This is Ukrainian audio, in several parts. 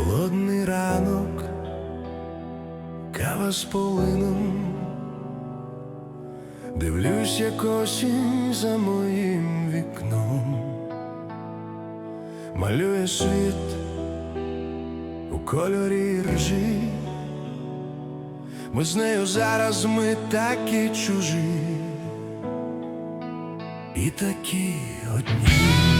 Холодний ранок, кава з полином, дивлюсь, як осінь за моїм вікном, малює світ у кольорі ржі, ми з нею зараз ми такі чужі, і такі одні.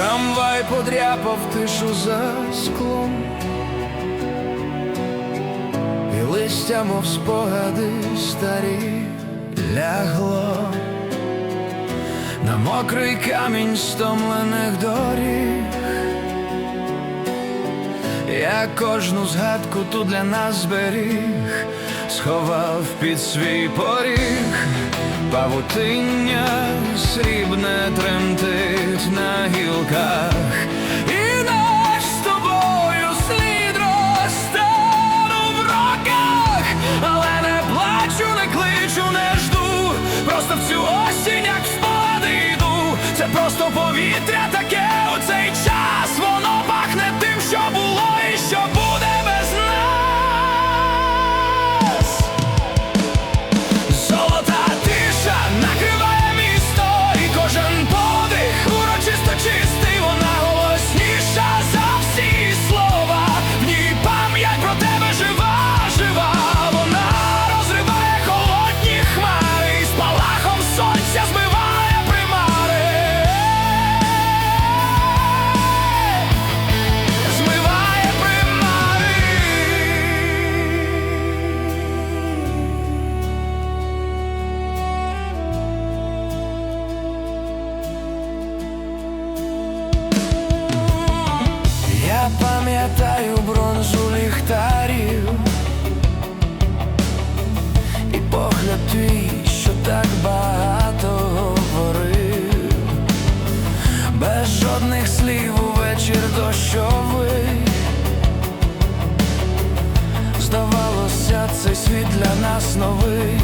Трамвай подряпав тишу за склом, і листя, мов спогади старі лягло. На мокрий камінь стомлених доріг. Я кожну згадку тут для нас зберіг, сховав під свій поріг, павутиння срібне тремтить на гілках, і наш з тобою слід розтану в роках, але не плачу, не кличу, не жду, просто в цю осінь, пам'ятаю бронзу ліхтарів. І погляд твій, що так багато говорив, без жодних слів у вечір дощовий. Здавалося, цей світ для нас новий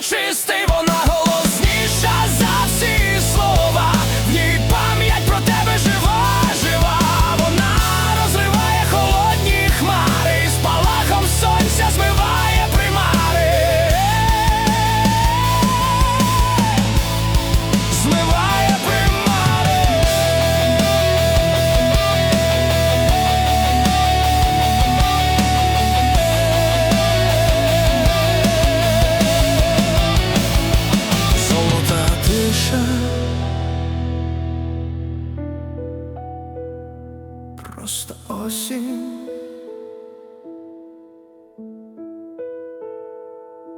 чистий, вона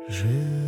日。